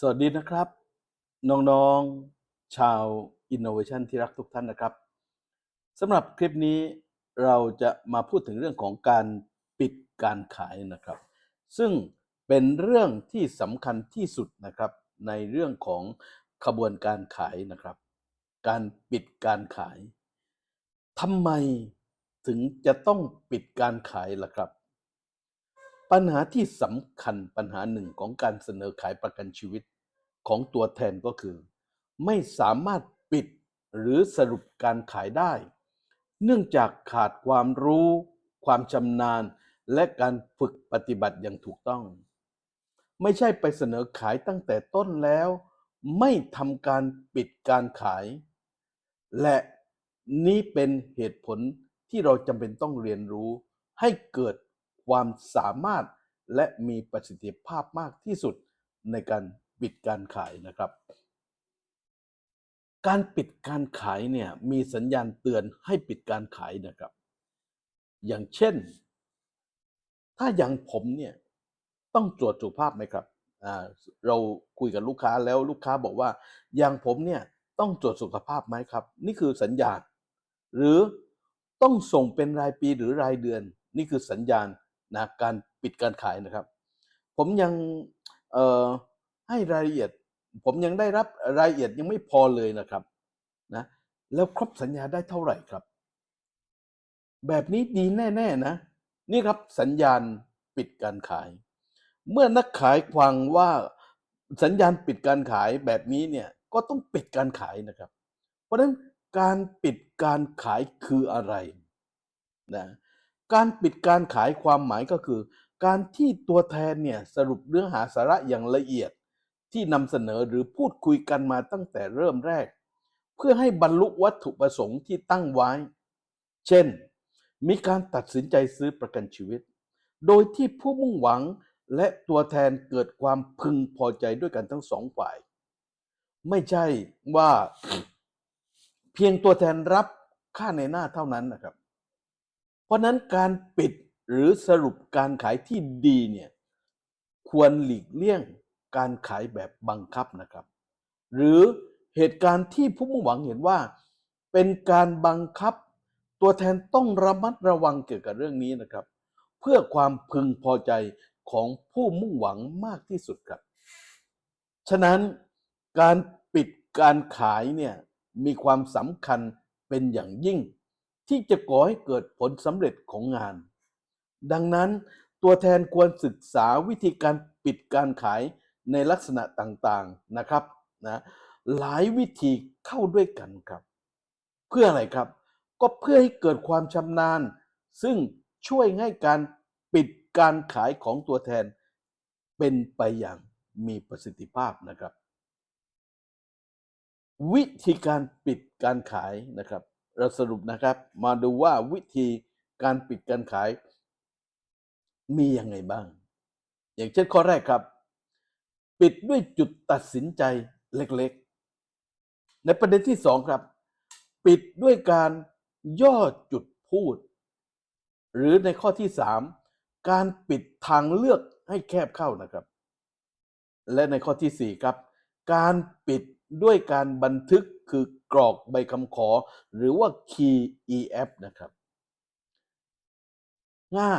สวัสดีนะครับ น้องๆชาว Innovation ที่รักทุกท่านนะครับสำหรับคลิปนี้เราจะมาพูดถึงเรื่องของการปิดการขายนะครับ ซึ่งเป็นเรื่องที่สำคัญที่สุดนะครับในเรื่องของขบวนการขายนะครับ การปิดการขายทำไมถึงจะต้องปิดการขายล่ะครับ ปัญหาที่สำคัญปัญหาหนึ่งของการเสนอขายประกันชีวิตของตัวแทนก็คือ ไม่สามารถปิดหรือสรุปการขายได้ เนื่องจากขาดความรู้ ความชำนาญ และการฝึกปฏิบัติอย่างถูกต้อง ไม่ใช่ไปเสนอขายตั้งแต่ต้นแล้ว ไม่ทำการปิดการขาย และนี้เป็นเหตุผลที่เราจำเป็นต้องเรียนรู้ให้เกิด ความสามารถและมีประสิทธิภาพมากที่สุดในการปิดการขายนะครับ การปิดการขายเนี่ยมีสัญญาณเตือนให้ปิดการขายนะครับ อย่างเช่น ถ้าอย่างผมเนี่ยต้องตรวจสุขภาพไหมครับเราคุยกับลูกค้าแล้วลูกค้าบอกว่า อย่างผมเนี่ยต้องตรวจสุขภาพไหมครับ นี่คือสัญญาณ หรือต้องส่งเป็นรายปีหรือรายเดือน นี่คือสัญญาณ นะการปิดการขายนะครับ ผมยังให้รายละเอียด ผมยังได้รับรายละเอียดยังไม่พอเลยนะครับนะแล้วครบสัญญาได้เท่าไหร่ครับ แบบนี้ดีแน่ๆนะ นี่ครับสัญญาณปิดการขาย เมื่อนักขายฟังว่าสัญญาณปิดการขายแบบนี้เนี่ยก็ต้องปิดการขายนะครับ เพราะฉะนั้นการปิดการขายคืออะไรนะ การปิดการขายความหมายก็คือ การที่ตัวแทนเนี่ยสรุปเนื้อหาสาระอย่างละเอียด ที่นำเสนอหรือพูดคุยกันมาตั้งแต่เริ่มแรก เพื่อให้บรรลุวัตถุประสงค์ที่ตั้งไว้ เช่น มีการตัดสินใจซื้อประกันชีวิต โดยที่ผู้มุ่งหวังและตัวแทนเกิดความพึงพอใจด้วยกันทั้งสองฝ่าย ไม่ใช่ว่า เพียงตัวแทนรับค่าในหน้าเท่านั้นนะครับ เพราะนั้นการปิดหรือสรุปการขายที่ดีเนี่ยควรหลีกเลี่ยงการขายแบบบังคับนะครับ หรือเหตุการณ์ที่ผู้มุ่งหวังเห็นว่า เป็นการบังคับ ตัวแทนต้องระมัดระวังเกี่ยวกับเรื่องนี้นะครับ เพื่อความพึงพอใจของผู้มุ่งหวังมากที่สุดครับ ฉะนั้นการปิดการขายเนี่ยมีความสำคัญเป็นอย่างยิ่ง ที่จะก่อให้เกิดผลสำเร็จของงาน ดังนั้นตัวแทนควรศึกษาวิธีการปิดการขายในลักษณะต่างๆนะครับนะหลายวิธีเข้าด้วยกันครับ เพื่ออะไรครับ ก็เพื่อให้เกิดความชำนาญ ซึ่งช่วยให้การปิดการขายของตัวแทนเป็นไปอย่างมีประสิทธิภาพนะครับ วิธีการปิดการขายนะครับ เราสรุปนะครับ มาดูว่าวิธีการปิดการขาย มียังไงบ้าง อย่างเช่นข้อแรกครับ ปิดด้วยจุดตัดสินใจเล็กๆ ในประเด็นที่สองครับ ปิดด้วยการย่อจุดพูด หรือในข้อที่สามการปิดทางเลือกให้แคบเข้านะครับ และในข้อที่สี่ครับ การปิดด้วยการบันทึก คือกรอกใบคำขอ หรือว่า Key EF นะครับห้า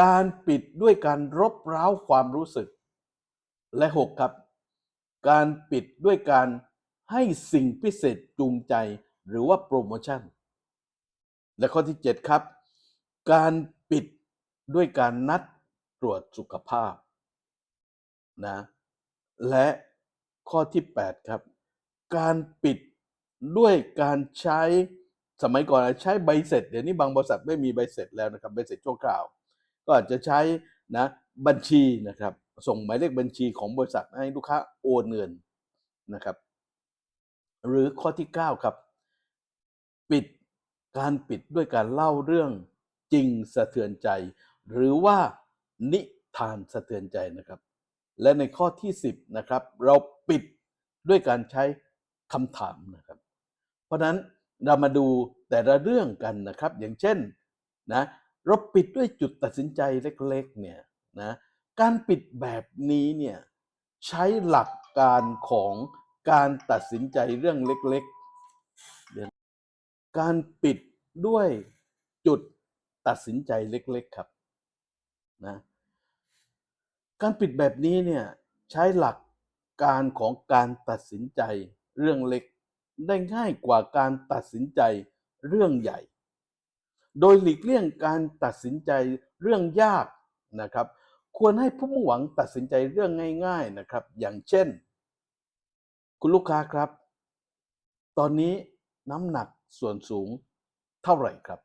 การปิดด้วยการรบเร้าความรู้สึก และหกครับ การปิดด้วยการให้สิ่งพิเศษจูงใจหรือว่าโปรโมชั่น และข้อที่ 7 ครับ การปิดด้วยการนัดตรวจสุขภาพนะและข้อที่ 8 ครับ การปิด ด้วยการใช้สมัยก่อนใช้ใบเสร็จเดี๋ยวนี้บางบริษัทไม่มีใบเสร็จแล้วนะครับใบเสร็จชั่วคราว ก็อาจจะใช้นะบัญชีนะครับ ส่งหมายเลขบัญชีของบริษัทให้ลูกค้าโอนเงินนะครับ หรือข้อที่ 9 ครับ ปิดการปิดด้วยการเล่าเรื่องจริงสะเทือนใจ หรือว่านิทานสะเทือนใจนะครับ และในข้อที่ 10นะครับเราปิดด้วยการใช้คำถามนะครับ ราะนั้นเรามาดูแต่ละเรื่องกันนะครับ อย่างเช่นนะเราปิดด้วยจุดตัดสินใจเล็กๆเนี่ยนะการปิดแบบนี้เนี่ยใช้หลักการของการตัดสินใจเรื่องเล็กๆ การปิดด้วยจุดตัดสินใจเล็กๆครับนะการปิดแบบนี้เนี่ยใช้หลักการของการตัดสินใจเรื่องเล็ก ได้ง่ายกว่าการตัดสินใจเรื่องใหญ่ โดยหลีกเลี่ยงการตัดสินใจเรื่องยากนะครับ ควรให้ผู้มุ่งหวังตัดสินใจเรื่องง่าย ๆนะครับ อย่างเช่น คุณลูกค้าครับ ตอนนี้น้ำหนักส่วนสูงเท่าไหร่ครับ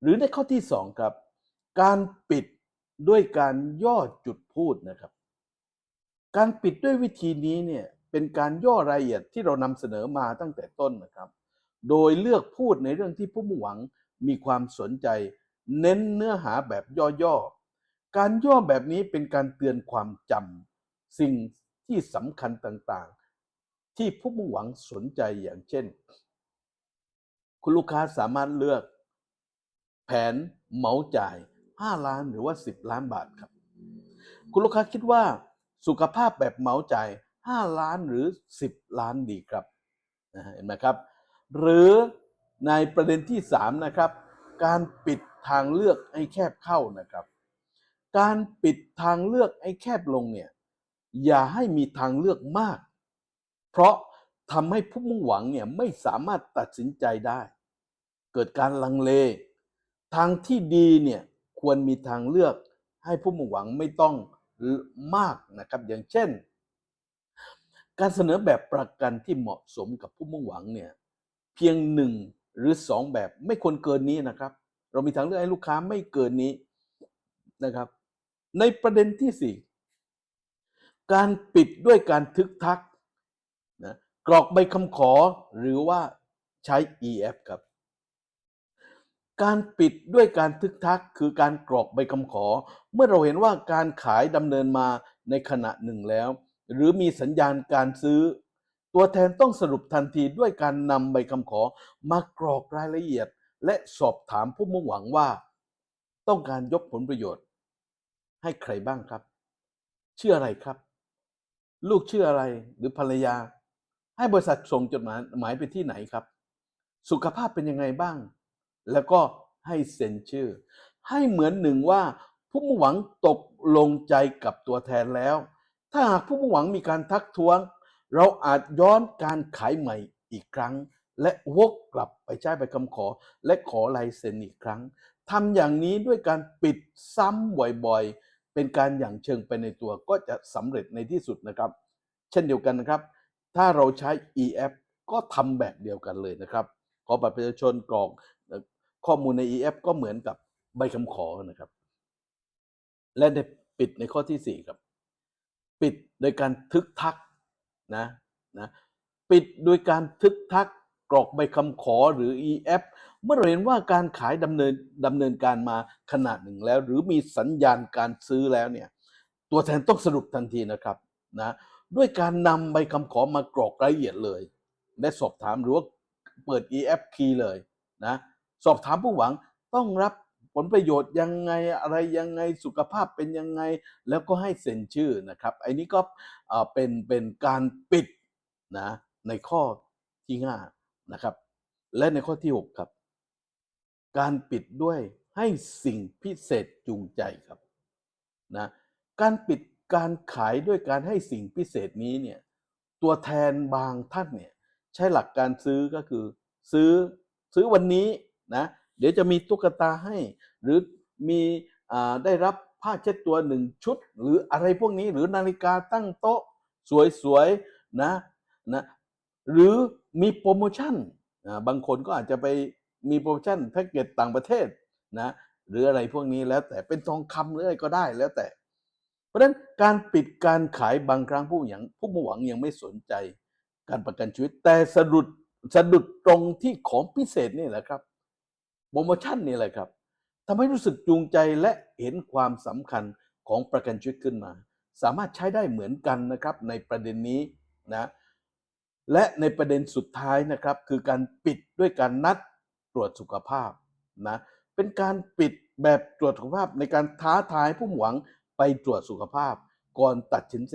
หรือในข้อที่ 2 ครับ การปิดด้วยการย่อจุดพูดนะครับ การปิดด้วยวิธีนี้เนี่ย เป็นการย่อรายละเอียดที่เรานำเสนอมาตั้งแต่ต้นนะครับ โดยเลือกพูดในเรื่องที่ผู้มุ่งหวังมีความสนใจ เน้นเนื้อหาแบบย่อๆ การย่อแบบนี้เป็นการเตือนความจำสิ่งที่สำคัญต่างๆ ที่ผู้มุ่งหวังสนใจอย่างเช่น คุณลูกค้าสามารถเลือก แผนเหมาจ่าย 5 ล้านหรือว่า 10 ล้านบาทครับ คุณลูกค้าคิดว่าสุขภาพแบบเหมาจ่าย 5 ล้านหรือ 10 ล้านดีครับนะเห็นไหมครับ หรือในประเด็นที่ 3 นะครับ การปิดทางเลือกให้แคบเข้านะครับ การปิดทางเลือกให้แคบลงเนี่ยอย่าให้มีทางเลือกมาก เพราะทำให้ผู้มุ่งหวังเนี่ยไม่สามารถตัดสินใจได้ เกิดการลังเล ทางที่ดีเนี่ยควรมีทางเลือกให้ผู้มุ่งหวังไม่ต้องมากนะครับ อย่างเช่น การเสนอแบบประกันที่เหมาะสมกับผู้มุ่งหวังเนี่ยเพียงหนึ่งหรือสองแบบไม่ควรเกินนี้นะครับ เรามีทางเลือกให้ลูกค้าไม่เกินนี้นะครับ ในประเด็นที่สี่การปิดด้วยการทึกทักนะกรอกใบคำขอหรือว่าใช้ EF ครับ การปิดด้วยการทึกทักคือการกรอกใบคำขอ เมื่อเราเห็นว่าการขายดำเนินมาในขณะหนึ่งแล้ว หรือมีสัญญาณการซื้อ ตัวแทนต้องสรุปทันทีด้วยการนำใบคำขอมากรอกรายละเอียด และสอบถามผู้มุ่งหวังว่า ต้องการยกผลประโยชน์ ให้ใครบ้างครับชื่ออะไรครับ ลูกชื่ออะไรหรือภรรยา ให้บริษัทส่งจดหมายหมายไปที่ไหนครับ สุขภาพเป็นยังไงบ้าง แล้วก็ให้เซ็นชื่อ ให้เหมือนหนึ่งว่าผู้มุ่งหวังตกลงใจกับตัวแทนแล้ว ถ้าหากผู้มุ่งหวังมีการทักท้วง เราอาจย้อนการขายใหม่อีกครั้ง และวกกลับไปใช้ใบคำขอ และขอลายเซ็นอีกครั้งทำอย่างนี้ด้วยการปิดซ้ำบ่อยๆ เป็นการอย่างเชิงไปในตัวก็จะสำเร็จในที่สุดนะครับ เช่นเดียวกันนะครับ ถ้าเราใช้ EF ก็ทำแบบเดียวกันเลยนะครับ ขอบัตรประชาชนกรอกข้อมูลใน EF ก็เหมือนกับใบคำขอนะครับ และในปิดในข้อที่ 4 ครับ ปิดโดยการทึกทักนะนะปิดโดยการทึกทักกรอกใบคำขอหรือ EF เมื่อเห็นว่าการขายดำเนินดำเนินการมาขนาดหนึ่งแล้ว หรือมีสัญญาณการซื้อแล้วเนี่ยตัวแทนต้องสรุปทันทีนะครับนะด้วยการนำใบคำขอมากรอกรายละเอียดเลยและสอบถามหรือว่าเปิด EF key เลยนะสอบถามผู้หวังต้องรับ ผลประโยชน์ยังไงอะไรยังไงสุขภาพเป็นยังไง แล้วก็ให้เซ็นชื่อนะครับไอ้นี้ก็เป็นเป็นการปิดนะในข้อที่5นะครับ และในข้อที่ 6 ครับ การปิดด้วยให้สิ่งพิเศษจูงใจครับนะการปิดการขายด้วยการให้สิ่งพิเศษนี้เนี่ยตัวแทนบางท่านเนี่ยใช้หลักการซื้อก็คือซื้อซื้อวันนี้นะ เดี๋ยวจะมีตุ๊กตาให้ หรือมีได้รับผ้าเช็ดตัวหนึ่งชุด หรืออะไรพวกนี้หรือนาฬิกาตั้งโต๊ะสวยๆนะนะหรือมีโปรโมชั่นบางคนก็อาจจะไปมีโปรโมชั่นแพ็กเกจต่างประเทศนะหรืออะไรพวกนี้แล้วแต่เป็นทองคำหรืออะไรก็ได้แล้วแต่ เพราะฉะนั้นการปิดการขายบางครั้งผู้หวังผู้หวังยังไม่สนใจ การประกันชีวิตแต่สะดุดสะดุดตรงที่ของพิเศษนี่แหละครับ โปรโมชั่นนี่แหละครับทำให้รู้สึกจูงใจและเห็นความสำคัญของประกันชีวิตขึ้นมา สามารถใช้ได้เหมือนกันนะครับในประเด็นนี้นะและในประเด็นสุดท้ายนะครับคือการปิดด้วยการนัดตรวจสุขภาพนะเป็นการปิดแบบตรวจสุขภาพในการท้าทายผู้หวังไปตรวจสุขภาพก่อนตัดสินใจ